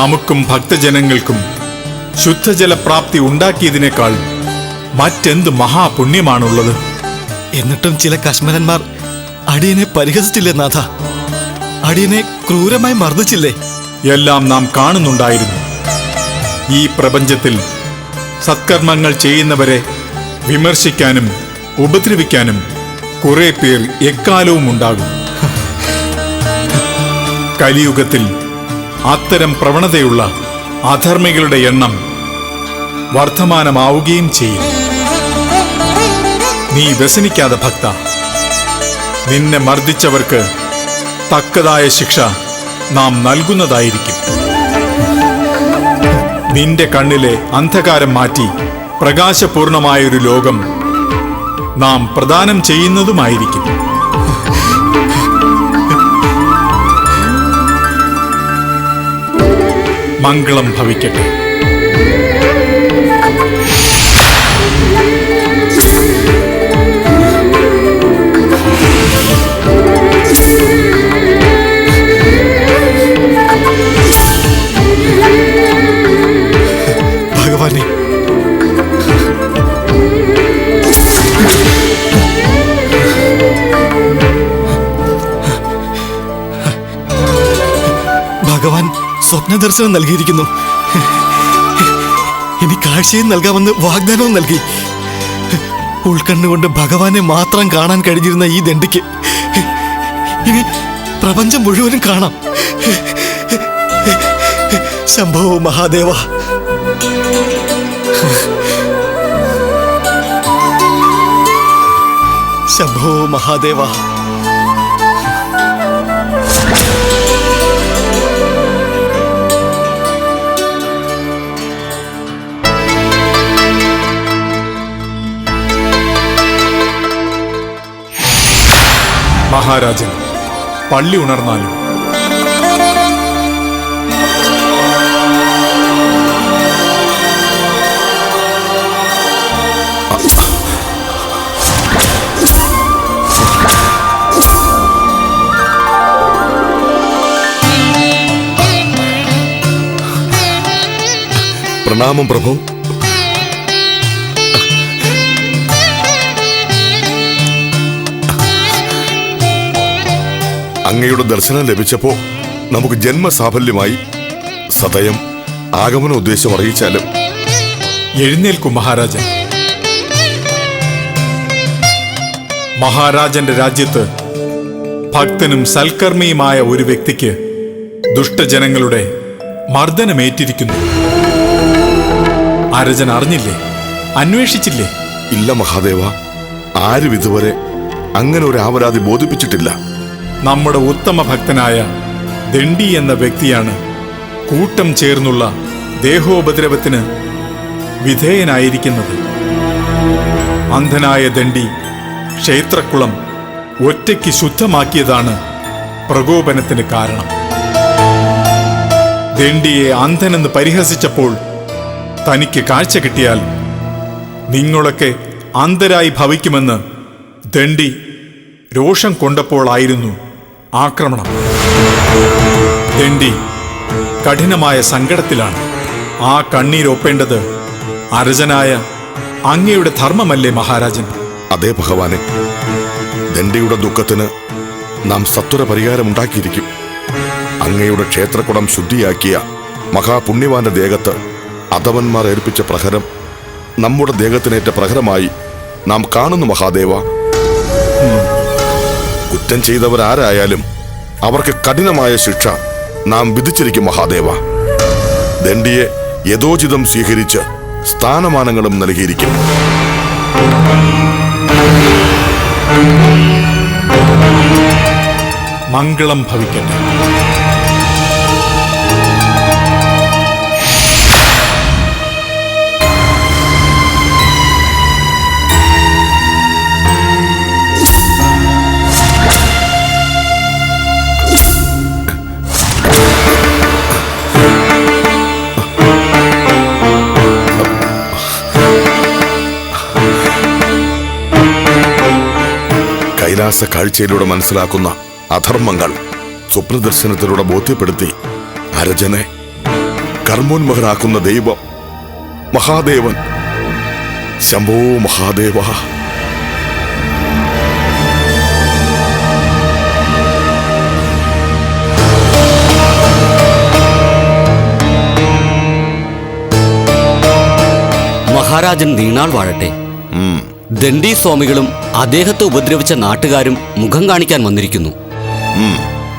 നമുക്കും ഭക്തജനങ്ങൾക്കും ശുദ്ധജലപ്രാപ്തി ഉണ്ടാക്കിയതിനേക്കാൾ മറ്റെന്ത് മഹാപുണ്യമാണുള്ളത്? എന്നിട്ടും ചില കശ്മരന്മാർ അടിയനെ പരിഹസിച്ചില്ലേ നാഥ? അടിയനെ ക്രൂരമായി മർദ്ദിച്ചില്ലേ? എല്ലാം നാം കാണുന്നുണ്ടായിരുന്നു. ഈ പ്രപഞ്ചത്തിൽ സത്കർമ്മങ്ങൾ ചെയ്യുന്നവരെ വിമർശിക്കാനും ഉപദ്രവിക്കാനും കുറെ പേർ എക്കാലവും ഉണ്ടാകും. കലിയുഗത്തിൽ അത്തരം പ്രവണതയുള്ള അധർമ്മികളുടെ എണ്ണം വർദ്ധമാനമാവുകയും ചെയ്യും. നീ വ്യസനിക്കാതെ ഭക്ത നിന്നെ മർദ്ദിച്ചവർക്ക് തക്കതായ ശിക്ഷ നാം നൽകുന്നതായിരിക്കും. നിന്റെ കണ്ണിലെ അന്ധകാരം മാറ്റി പ്രകാശപൂർണമായൊരു ലോകം നാം പ്രദാനം ചെയ്യുന്നതുമായിരിക്കും. മംഗളം ഭവിക്കട്ടെ. ഭഗവാൻ സ്വപ്നദർശനം നൽകിയിരിക്കുന്നു. ഇനി കാഴ്ചയും നൽകാമെന്ന് വാഗ്ദാനവും നൽകി. ഉൾക്കണ്ണുകൊണ്ട് ഭഗവാനെ മാത്രം കാണാൻ കഴിഞ്ഞിരുന്ന ഈ ദണ്ഡിക്ക്. ഇനി പ്രപഞ്ചം മുഴുവനും കാണാം. സംഭവ മഹാദേവ. ശംഭോ മഹാദേവ. മഹാരാജൻ പള്ളി ഉണർന്നാലും. പ്രണാമം പ്രഭു. അങ്ങയുടെ ദർശനം ലഭിച്ചപ്പോ നമുക്ക് ജന്മസാഫല്യമായി സതയം ആഗമന ഉദ്ദേശം അറിയിച്ചാലും. എഴുന്നേൽക്കും മഹാരാജൻ. മഹാരാജന്റെ രാജ്യത്ത് ഭക്തനും സൽക്കർമ്മിയുമായ ഒരു വ്യക്തിക്ക് ദുഷ്ടജനങ്ങളുടെ മർദ്ദനമേറ്റിരിക്കുന്നു. അരജൻ അറിഞ്ഞില്ലേ? അന്വേഷിച്ചില്ലേ? ഇല്ല മഹാദേവ ആരും ഇതുവരെ അങ്ങനെ ഒരു ആവരാതി ബോധിപ്പിച്ചിട്ടില്ല. നമ്മുടെ ഉത്തമ ഭക്തനായ ദണ്ഡി എന്ന വ്യക്തിയാണ് കൂട്ടം ചേർന്നുള്ള ദേഹോപദ്രവത്തിന് വിധേയനായിരിക്കുന്നത്. അന്ധനായ ദണ്ഡി ക്ഷേത്രക്കുളം ഒറ്റയ്ക്ക് ശുദ്ധമാക്കിയതാണ് പ്രകോപനത്തിന് കാരണം. ദണ്ഡിയെ അന്ധനെന്ന് പരിഹസിച്ചപ്പോൾ തനിക്ക് കാഴ്ച കിട്ടിയാൽ നിങ്ങളൊക്കെ അന്ധരായി ഭവിക്കുമെന്ന് ദണ്ഡി രോഷം കൊണ്ടപ്പോളായിരുന്നു ആക്രമണം. ദണ്ഡി കഠിനമായ സങ്കടത്തിലാണ്. ആ കണ്ണീരൊപ്പേണ്ടത് അരജനായ അങ്ങയുടെ ധർമ്മമല്ലേ മഹാരാജൻ? അതേ ഭഗവാനെ ദണ്ഡിയുടെ ദുഃഖത്തിന് നാം സത്വര പരിഹാരമുണ്ടാക്കിയിരിക്കും. അങ്ങയുടെ ക്ഷേത്രക്കുടം ശുദ്ധിയാക്കിയ മഹാപുണ്യവാന്റെ ദേഹത്ത് അധവന്മാർ ഏൽപ്പിച്ച പ്രഹരം നമ്മുടെ ദേഹത്തിനേറ്റ പ്രഹരമായി നാം കാണുന്നു മഹാദേവ. കുറ്റം ചെയ്തവരാരായാലും അവർക്ക് കഠിനമായ ശിക്ഷ നാം വിധിച്ചിരിക്കും മഹാദേവ. ദണ്ഡിയെ യഥോചിതം സ്വീകരിച്ച് സ്ഥാനമാനങ്ങളും നൽകിയിരിക്കും. മംഗളം ഭവിക്കട്ടെ. കൈലാസ കാഴ്ചയിലൂടെ മനസ്സിലാക്കുന്ന അധർമ്മങ്ങൾ സ്വപ്നദർശനത്തിലൂടെ ബോധ്യപ്പെടുത്തി അരജനെ കർമ്മോന്മഹനാക്കുന്ന ദൈവം മഹാദേവൻ. ശംഭോ മഹാദേവ. മഹാരാജൻ നീണാൾ വാഴട്ടെ. ദണ്ഡി സ്വാമികളും അദ്ദേഹത്തെ ഉപദ്രവിച്ച നാട്ടുകാരും മുഖം കാണിക്കാൻ വന്നിരിക്കുന്നു.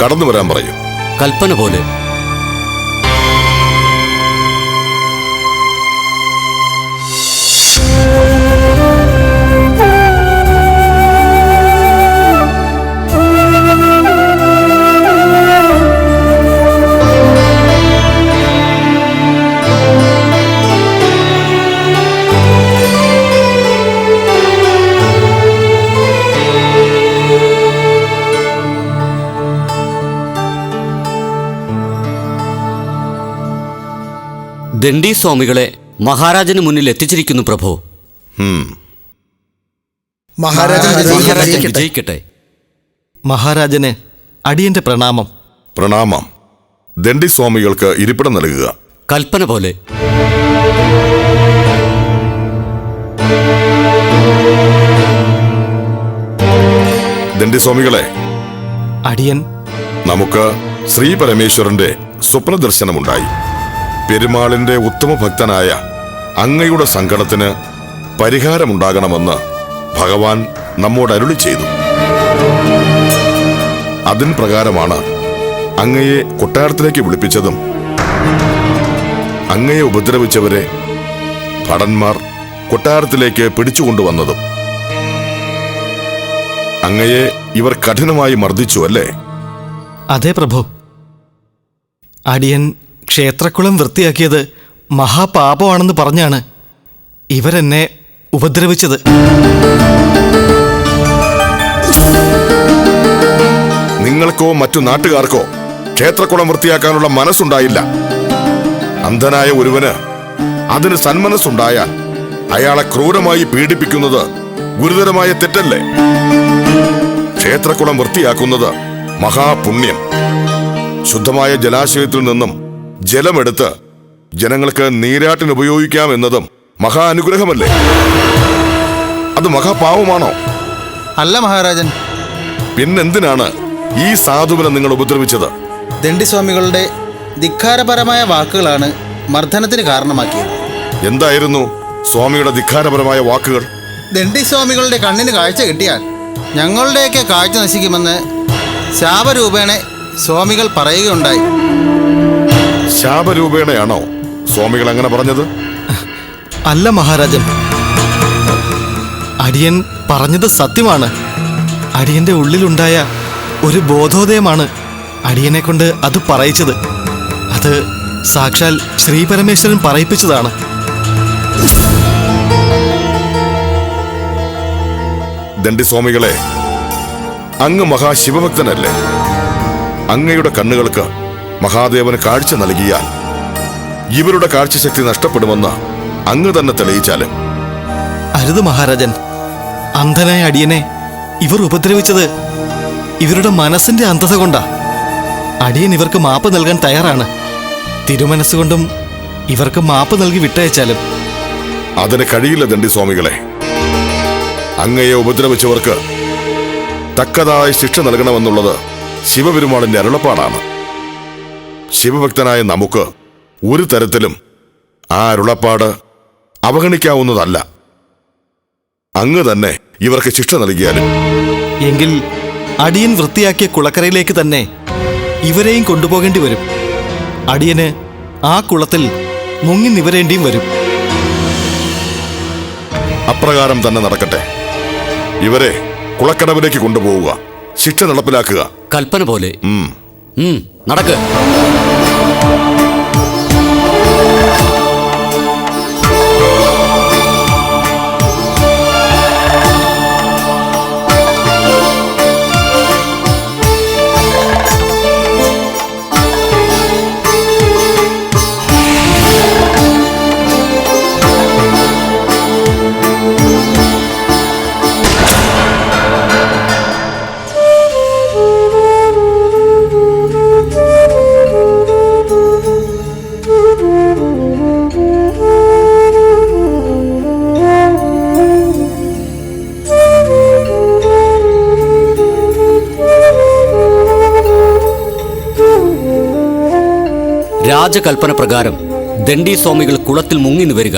കടന്നു വരാൻ പറയൂ. കൽപ്പന പോലെ ദണ്ഡി സ്വാമികളെ മഹാരാജന് മുന്നിൽ എത്തിച്ചിരിക്കുന്നു പ്രഭു. ഉം, മഹാരാജൻ മഹാരാജൻ വിജയിക്കട്ടെ. വിജയിക്കട്ടെ മഹാരാജന് അടിയന്റെ പ്രണാമം. പ്രണാമം. ദണ്ഡി സ്വാമികൾക്ക് ഇരിപ്പിടം നൽകുക. കൽപ്പന പോലെ. ദണ്ഡി സ്വാമികളെ അടിയൻ. നമുക്ക് ശ്രീ പരമേശ്വരന്റെ സ്വപ്ന ദർശനമുണ്ടായി പെരുമാളിന്റെ ഉത്തമ ഭക്തനായ അങ്ങയുടെ സങ്കടത്തിന് പരിഹാരമുണ്ടാകണമെന്ന് ഭഗവാൻ നമ്മോട് അരുളി ചെയ്തു. അതിൻ പ്രകാരമാണ് അങ്ങയെ കൊട്ടാരത്തിലേക്ക് വിളിപ്പിച്ചതും അങ്ങയെ ഉപദ്രവിച്ചവരെ ഭടന്മാർ കൊട്ടാരത്തിലേക്ക് പിടിച്ചുകൊണ്ടുവന്നതും. അങ്ങയെ ഇവർ കഠിനമായി മർദ്ദിച്ചു അല്ലേ? അതെ പ്രഭു. അടിയൻ ക്ഷേത്രക്കുളം വൃത്തിയാക്കിയത് മഹാപാപമാണെന്ന് പറഞ്ഞാണ് ഇവരെന്നെ ഉപദ്രവിച്ചത്. നിങ്ങൾക്കോ മറ്റു നാട്ടുകാർക്കോ ക്ഷേത്രക്കുളം വൃത്തിയാക്കാനുള്ള മനസ്സുണ്ടായില്ല. അന്ധനായ ഒരുവന് അതിന് സന്മനസ്സുണ്ടായാൽ അയാളെ ക്രൂരമായി പീഡിപ്പിക്കുന്നത് ഗുരുതരമായ തെറ്റല്ലേ? ക്ഷേത്രക്കുളം വൃത്തിയാക്കുന്നത് മഹാപുണ്യം. ശുദ്ധമായ ജലാശയത്തിൽ നിന്നും ജലമെടുത്ത് ജനങ്ങൾക്ക് നീരാട്ടിന് ഉപയോഗിക്കാം എന്നതും മഹാ അനുഗ്രഹമല്ലേ? അത് മഹാപാവമാണോ അല്ല മഹാരാജൻ. പിന്നെന്തിനാണ് ഈ സാധുവിനെ നിങ്ങൾ ഉപദ്രവിച്ചത്? ദണ്ഡിസ്വാമികളുടെ ധിക്കാരപരമായ വാക്കുകളാണ് മർദ്ദനത്തിന് കാരണമാക്കിയത്. എന്തായിരുന്നു സ്വാമിയുടെ ധിക്കാരപരമായ വാക്കുകൾ? ദണ്ഡിസ്വാമികളുടെ കണ്ണിന് കാഴ്ച കിട്ടിയാൽ ഞങ്ങളുടെയൊക്കെ കാഴ്ച നശിക്കുമെന്ന് ശാപരൂപേണെ സ്വാമികൾ പറയുകയുണ്ടായി. ശാപരൂപേണയാണോ സ്വാമികൾ അങ്ങനെ പറഞ്ഞത്? അല്ല മഹാരാജൻ. അടിയൻ പറഞ്ഞത് സത്യമാണ്. അടിയന്റെ ഉള്ളിലുണ്ടായ ഒരു ബോധോദയമാണ് അടിയനെ കൊണ്ട് അത് പറയിച്ചത്. അത് സാക്ഷാൽ ശ്രീ പരമേശ്വരൻ പറയിപ്പിച്ചതാണ്. ദണ്ഡി സ്വാമികളെ അങ്ങ് മഹാശിവഭക്തനല്ലേ? അങ്ങയുടെ കണ്ണുകൾക്ക് മഹാദേവന് കാഴ്ച നൽകിയാൽ ഇവരുടെ കാഴ്ചശക്തി നഷ്ടപ്പെടുമെന്ന് അങ്ങ് തന്നെ തെളിയിച്ചാലും. അരുത് മഹാരാജൻ. അന്ധനായ അടിയനെ ഇവർ ഉപദ്രവിച്ചത് ഇവരുടെ മനസ്സിന്റെ അന്ധത കൊണ്ടാ. അടിയൻ ഇവർക്ക് മാപ്പ് നൽകാൻ തയ്യാറാണ്. തിരുമനസ്സുകൊണ്ടും ഇവർക്ക് മാപ്പ് നൽകി വിട്ടയച്ചാലും. അതിന് കഴിയില്ല ദണ്ഡി സ്വാമികളെ. അങ്ങയെ ഉപദ്രവിച്ചവർക്ക് തക്കതായ ശിക്ഷ നൽകണമെന്നുള്ളത് ശിവപെരുമാളിന്റെ അരുളപ്പാടാണ്. ശിവഭക്തനായ നമുക്ക് ഒരു തരത്തിലും ആ അരുളപ്പാട് അവഗണിക്കാവുന്നതല്ല. അങ്ങ് തന്നെ ഇവർക്ക് ശിക്ഷ നൽകിയാലും. എങ്കിൽ അടിയൻ വൃത്തിയാക്കിയ കുളക്കരയിലേക്ക് തന്നെ ഇവരെയും കൊണ്ടുപോകേണ്ടി വരും. അടിയന് ആ കുളത്തിൽ മുങ്ങി നിവരേണ്ടിയും വരും. അപ്രകാരം തന്നെ നടക്കട്ടെ. ഇവരെ കുളക്കടവിലേക്ക് കൊണ്ടുപോവുക ശിക്ഷ നടപ്പിലാക്കുക. കൽപ്പന പോലെ. ഉം. ഉം, നടക്ക്. രാജകൽപ്പന പ്രകാരം ദണ്ഡി സ്വാമികൾ കുളത്തിൽ മുങ്ങിന്ന് വരിക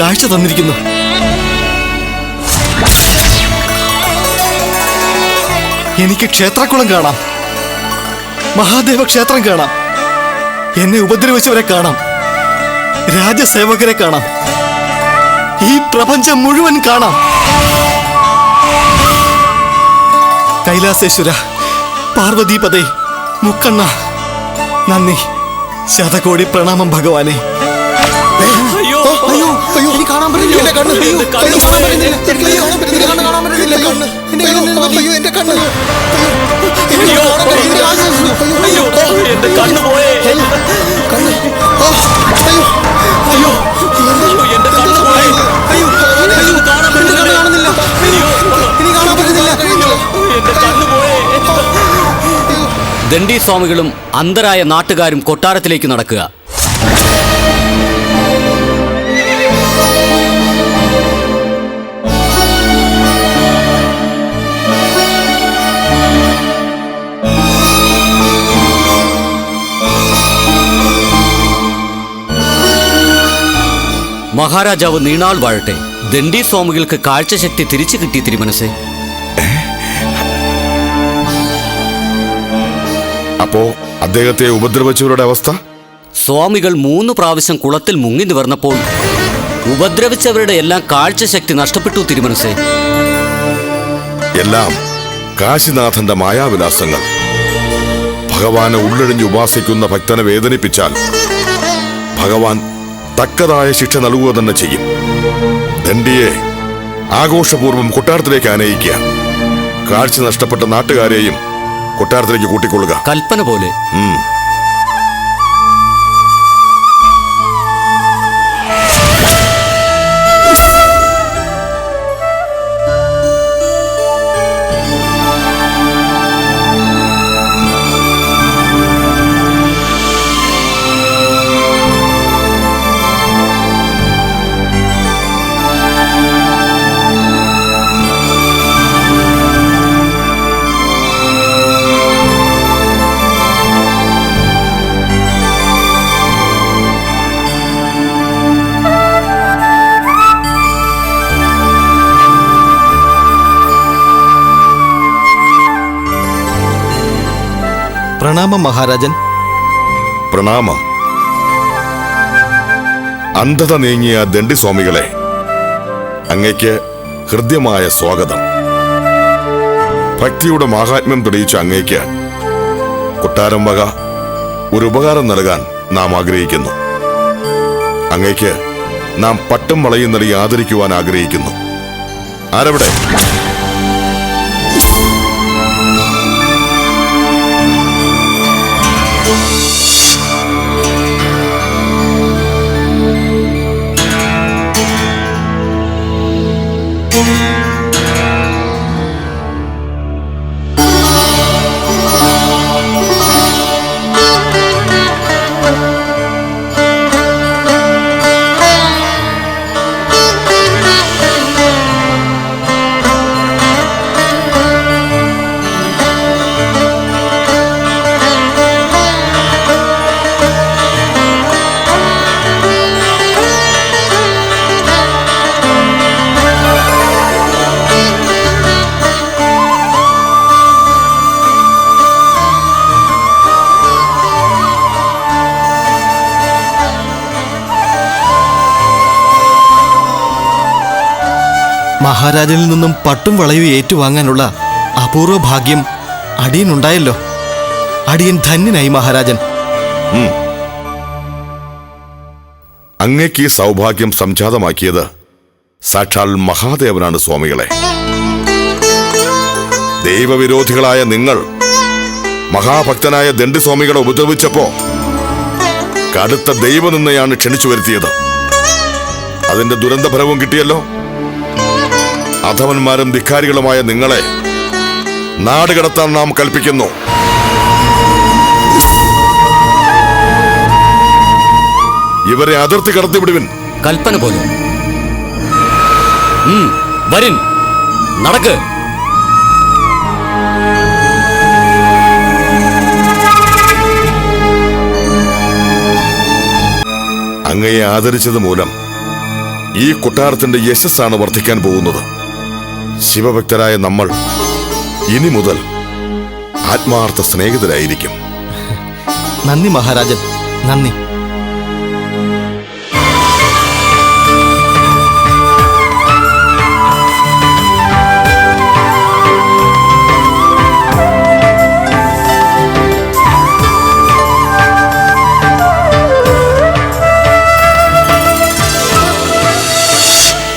കാഴ്ച തന്നിരിക്കുന്നു. എനിക്ക് ക്ഷേത്രക്കുളം കാണാം. മഹാദേവ ക്ഷേത്രം കാണാം. എന്നെ ഉപദ്രവിച്ചവരെ കാണാം. രാജസേവകരെ കാണാം. ഈ പ്രപഞ്ചം മുഴുവൻ കാണാം. കൈലാസേശ്വര പാർവതീപതേ മുക്കണ്ണ നന്ദി. ശതകോടി പ്രണാമം ഭഗവാനെ. കാണാൻ പറ്റുന്നില്ല എന്റെ കണ്ണ് അയ്യോ കണ്ണ് കാണാൻ പറ്റുന്നില്ല കാണാൻ പറ്റുന്നില്ല കണ്ണ് കാണാൻ പറ്റുന്നില്ല കണ്ണ് എന്റെ കണ്ണ് അയ്യോ എന്റെ കണ്ണ് അയ്യോ പറ്റുന്നില്ല അയ്യോ എന്റെ കണ്ണു പോയേ കണ്ണ് അയ്യോ അയ്യോ അയ്യോ എന്റെ കണ്ണു പോയേ അയ്യോ അയ്യോ കാണാൻ എന്റെ കണ്ണ് കാണുന്നില്ല അയ്യോ കാണാൻ പറ്റുന്നില്ല എന്റെ കണ്ണു പോയേ ദണ്ഡി സ്വാമികളും അന്ധരായ നാട്ടുകാരും കൊട്ടാരത്തിലേക്ക് നടക്കുക മഹാരാജാവ് നീണാൾ വാഴട്ടെ. ദണ്ഡി സ്വാമികൾക്ക് കാഴ്ചശക്തി തിരിച്ചു കിട്ടി തിരുമനസേ. അപ്പോ അദ്ദേഹത്തെ ഉപദ്രവിച്ചവരുടെ അവസ്ഥ? സ്വാമികൾ മൂന്ന് പ്രാവശ്യം കുളത്തിൽ മുങ്ങി നിവർന്നപ്പോൾ ഉപദ്രവിച്ചവരുടെ എല്ലാം കാഴ്ചശക്തി നഷ്ടപ്പെട്ടു തിരുമനസേ. എല്ലാം കാശിനാഥന്റെ മായാവിലാസങ്ങൾ. ഭഗവാനെ ഉള്ളഴിഞ്ഞ് ഉപാസിക്കുന്ന ഭക്തനെ വേദനിപ്പിച്ചാൽ ഭഗവാൻ തക്കതായ ശിക്ഷ നൽകുക തന്നെ ചെയ്യും. ദണ്ഡിയെ ആഘോഷപൂർവം കൊട്ടാരത്തിലേക്ക് ആനയിക്കുക. കാഴ്ച നഷ്ടപ്പെട്ട നാട്ടുകാരെയും കൊട്ടാരത്തിലേക്ക് കൂട്ടിക്കൊള്ളുക. കൽപ്പന പോലെ. പ്രണാമം മഹാരാജൻ. പ്രണാമം. അന്ധത നീങ്ങിയ ദണ്ഡി സ്വാമികളെ അങ്ങയ്ക്ക് ഹൃദ്യമായ സ്വാഗതം. ഭക്തിയുടെ മാഹാത്മ്യം തെളിയിച്ച അങ്ങയ്ക്ക് കൊട്ടാരം വക ഒരു ഉപകാരം നൽകാൻ നാം ആഗ്രഹിക്കുന്നു. അങ്ങയ്ക്ക് നാം പട്ടും വളയും നൽകി ആദരിക്കുവാൻ ആഗ്രഹിക്കുന്നു. ആരവിടെ? Música മഹാരാജനിൽ നിന്നും പട്ടും വളയും ഏറ്റുവാങ്ങാനുള്ള അപൂർവ ഭാഗ്യം അടിയനുണ്ടായല്ലോ. അടിയൻ ധന്യനായി മഹാരാജൻ. അങ്ങേക്ക് ഈ സൗഭാഗ്യം സംജാതമാക്കിയത് സാക്ഷാൽ മഹാദേവനാണ് സ്വാമികളെ. ദൈവവിരോധികളായ നിങ്ങൾ മഹാഭക്തനായ ദണ്ഡിസ്വാമികളെ ഉപദ്രവിച്ചപ്പോ കടുത്ത ദൈവനിന്നയാണ് ക്ഷണിച്ചു വരുത്തിയത്. അതിന്റെ ദുരന്തഫലവും കിട്ടിയല്ലോ? അധവന്മാരും ധിക്കാരികളുമായ നിങ്ങളെ നാട് കടത്താൻ നാം കൽപ്പിക്കുന്നു. ഇവരെ അതിർത്തി കടത്തിവിടുവിൻ. കൽപ്പന പോലെ. വരിൻ. നടക്ക്. അങ്ങയെ ആദരിച്ചത് മൂലം ഈ കൊട്ടാരത്തിന്റെ യശസ്സാണ് വർദ്ധിക്കാൻ പോകുന്നത്. ശിവഭക്തരായ നമ്മൾ ഇനി മുതൽ ആത്മാർത്ഥ സ്നേഹിതരായിരിക്കും. നന്ദി മഹാരാജൻ. നന്ദി.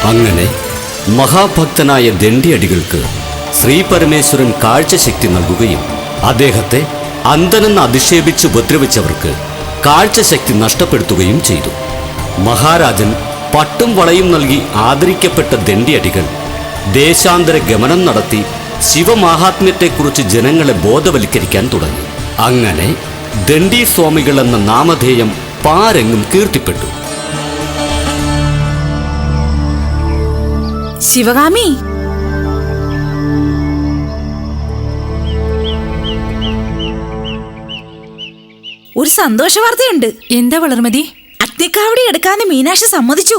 അങ്ങനെ മഹാഭക്തനായ ദണ്ഡിയടികൾക്ക് ശ്രീ പരമേശ്വരൻ കാഴ്ചശക്തി നൽകുകയും അദ്ദേഹത്തെ അന്ധനെന്ന് അധിക്ഷേപിച്ച് ഉപദ്രവിച്ചവർക്ക് കാഴ്ചശക്തി നഷ്ടപ്പെടുത്തുകയും ചെയ്തു. മഹാരാജൻ പട്ടും വളയും നൽകി ആദരിക്കപ്പെട്ട ദണ്ഡിയടികൾ ദേശാന്തര ഗമനം നടത്തി ശിവമാഹാത്മ്യത്തെക്കുറിച്ച് ജനങ്ങളെ ബോധവൽക്കരിക്കാൻ തുടങ്ങി. അങ്ങനെ ദണ്ഡി സ്വാമികൾ എന്ന നാമധേയം പാരെങ്ങും കീർത്തിപ്പെട്ടു. ശിവകാമി ഒരു സന്തോഷ വാർത്തയുണ്ട് എന്താ വളർമതി? അഗ്നിക്കാവടി എടുക്കാന്ന് മീനാക്ഷി സമ്മതിച്ചു.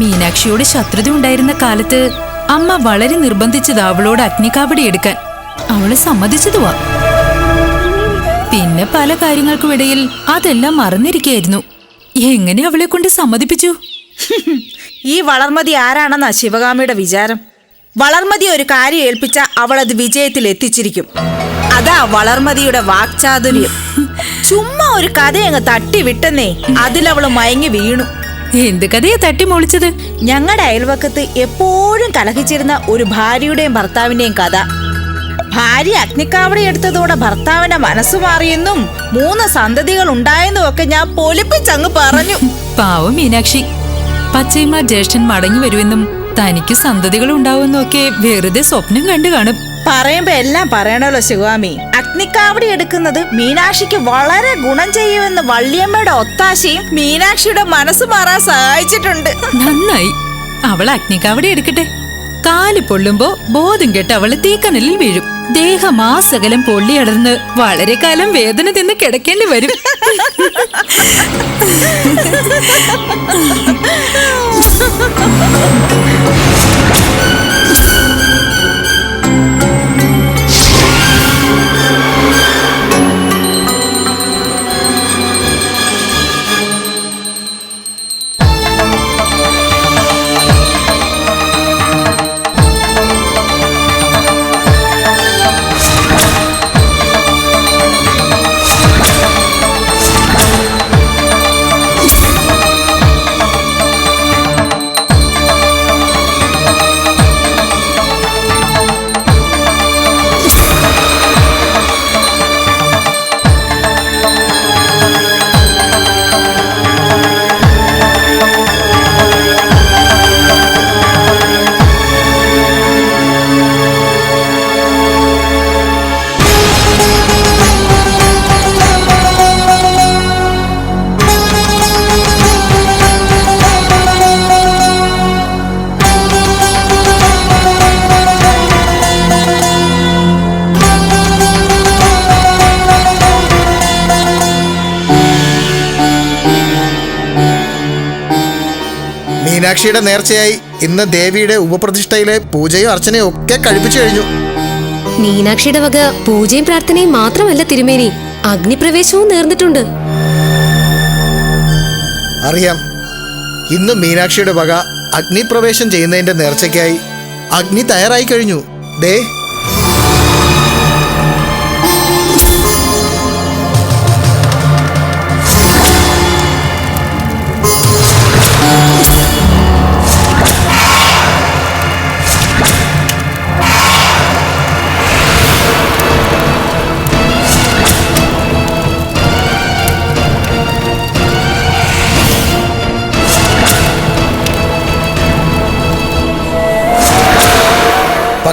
മീനാക്ഷിയോട് ശത്രുത ഉണ്ടായിരുന്ന കാലത്ത് അമ്മ വളരെ നിർബന്ധിച്ചത് അവളോട് അഗ്നിക്കാവടി എടുക്കാൻ. അവൾ സമ്മതിച്ചതുവാ. പിന്നെ പല കാര്യങ്ങൾക്കുമിടയിൽ അതെല്ലാം മറന്നിരിക്കായിരുന്നു എങ്ങനെ അവളെ കൊണ്ട് സമ്മതിപ്പിച്ചു? ഈ വളർമതി ആരാണെന്നാ ശിവകാമിയുടെ വിചാരം? വളർമതി ഒരു കാര്യം ഏൽപ്പിച്ച അവൾ അത് വിജയത്തിൽ എത്തിച്ചിരിക്കും. അതാ വളർമതിയുടെ വാക്ചാതുര്യം. ചുമ്മാ ഒരു കഥ അങ്ങ് തട്ടി വിട്ടെന്നേ അതിലവൾ മയങ്ങി വീണു. എന്ത് കഥയെ തട്ടി മുളിച്ചത് ഞങ്ങളുടെ അയൽവക്കത്ത് എപ്പോഴും കലഹിച്ചിരുന്ന ഒരു ഭാര്യയുടെയും ഭർത്താവിന്റെയും കഥ. ഭാര്യ അഗ്നിക്കാവടി എടുത്തതോടെ ഭർത്താവിന്റെ മനസ്സ് മാറിയെന്നും മൂന്ന് സന്തതികൾ ഉണ്ടായെന്നും ഒക്കെ ഞാൻ പൊലിപ്പിച്ചങ്ങ് പറഞ്ഞു. പാവം മീനാക്ഷി. പച്ചയമ്മ ജ്യേഷ്ഠൻ മടങ്ങി വരുമെന്നും തനിക്ക് സന്തതികൾ ഉണ്ടാവുമെന്നും ഒക്കെ വെറുതെ സ്വപ്നം കണ്ടു കാണും. പറയുമ്പോ എല്ലാം പറയണല്ലോ ശിവാമി. അഗ്നിക്കാവടി എടുക്കുന്നത് മീനാക്ഷിക്ക് വളരെ ഗുണം ചെയ്യുമെന്ന് വള്ളിയമ്മയുടെ ഒത്താശയും മീനാക്ഷിയുടെ മനസ്സ് മാറാൻ സഹായിച്ചിട്ടുണ്ട്. നന്നായി. അവൾ അഗ്നിക്കാവടി എടുക്കട്ടെ. കാൽ പൊള്ളുമ്പോ ബോധം കെട്ട് അവൾ തീക്കനലിൽ വീഴും. ദേഹമാസകലം പൊള്ളിയടർന്ന് വളരെ കാലം വേദന തിന്ന് കിടക്കേണ്ടി വരും. മീനാക്ഷിയുടെ നേർച്ചയായി ഇന്ന് ദേവിയുടെ ഉപപ്രതിഷ്ഠയിലെ പൂജയും അർച്ചനയും ഒക്കെ കഴിപ്പിച്ചു കഴിഞ്ഞു. മീനാക്ഷിയുടെ വക പൂജയും പ്രാർത്ഥനയും മാത്രമല്ല തിരുമേനി. അഗ്നിപ്രവേശവും നേർന്നിട്ടുണ്ട്. അറിയാം. ഇന്ന് മീനാക്ഷിയുടെ വക അഗ്നിപ്രവേശം ചെയ്യുന്നതിന്റെ നേർച്ചയ്ക്കായി അഗ്നി തയ്യാറായി കഴിഞ്ഞു. ദേ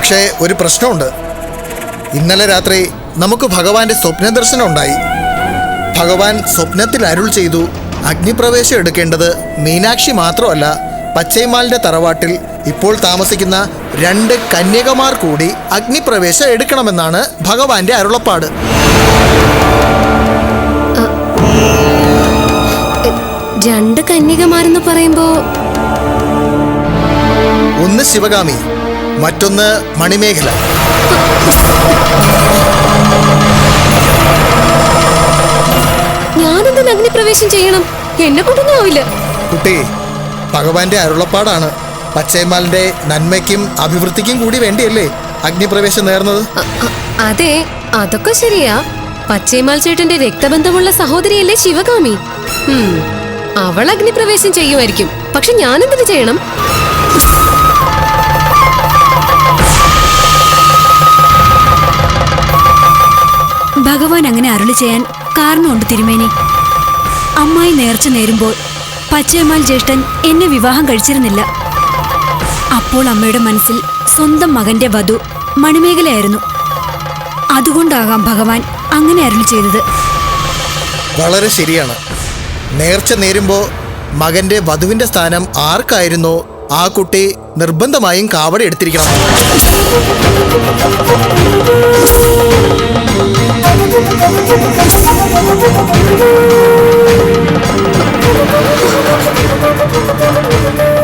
പക്ഷേ ഒരു പ്രശ്നമുണ്ട്. ഇന്നലെ രാത്രി നമുക്ക് ഭഗവാന്റെ സ്വപ്ന ദർശനം ഉണ്ടായി. ഭഗവാൻ സ്വപ്നത്തിൽ അരുൾ ചെയ്തു അഗ്നിപ്രവേശം എടുക്കേണ്ടത് മീനാക്ഷി മാത്രമല്ല പച്ചൈമാലിന്റെ തറവാട്ടിൽ ഇപ്പോൾ താമസിക്കുന്ന രണ്ട് കന്യകമാർ കൂടി അഗ്നിപ്രവേശം എടുക്കണമെന്നാണ് ഭഗവാന്റെ അരുളപ്പാട്. രണ്ട് കന്യകമാരെന്ന് പറയുമ്പോ ഒന്ന് ശിവകാമി മറ്റൊന്ന് മണിമേഖല. ഞാനെന്തിന് അഗ്നിപ്രവേശം ചെയ്യണം? എന്നെ കൊണ്ടൊന്നും ആവില്ല. കുട്ടി ഭഗവാന്റെ അരുളപ്പാടാണ്. പച്ചൈമാലിന്റെ നന്മയ്ക്കും അഭിവൃദ്ധിക്കും കൂടി വേണ്ടിയല്ലേ അഗ്നിപ്രവേശം നേർന്നത്? അതെ അതൊക്കെ ശരിയാ. പച്ചേമാൽ ചേട്ടന്റെ രക്തബന്ധമുള്ള സഹോദരിയല്ലേ ശിവകാമി? അവൾ അഗ്നിപ്രവേശം ചെയ്യുമായിരിക്കും. പക്ഷെ ഞാനെന്തിനു ചെയ്യണം? ഭഗവാൻ അങ്ങനെ അരുളി ചെയ്യാൻ കാരണമുണ്ട് തിരുമേനി. അമ്മായി നേർച്ച നേരുമ്പോൾ പച്ചയമാൽ ജ്യേഷ്ഠൻ എന്നെ വിവാഹം കഴിച്ചിരുന്നില്ല. അപ്പോൾ അമ്മയുടെ മനസ്സിൽ സ്വന്തം മകന്റെ വധു മണിമേഖലയായിരുന്നു. അതുകൊണ്ടാകാം ഭഗവാൻ അങ്ങനെ അരുളി ചെയ്തത്. വളരെ ശരിയാണ്. നേർച്ച നേരുമ്പോ മകന്റെ വധുവിന്റെ സ്ഥാനം ആർക്കായിരുന്നോ? ആ കുട്ടി നിർബന്ധമായും കാവടി എടുത്തിരിക്കണം. Thank you.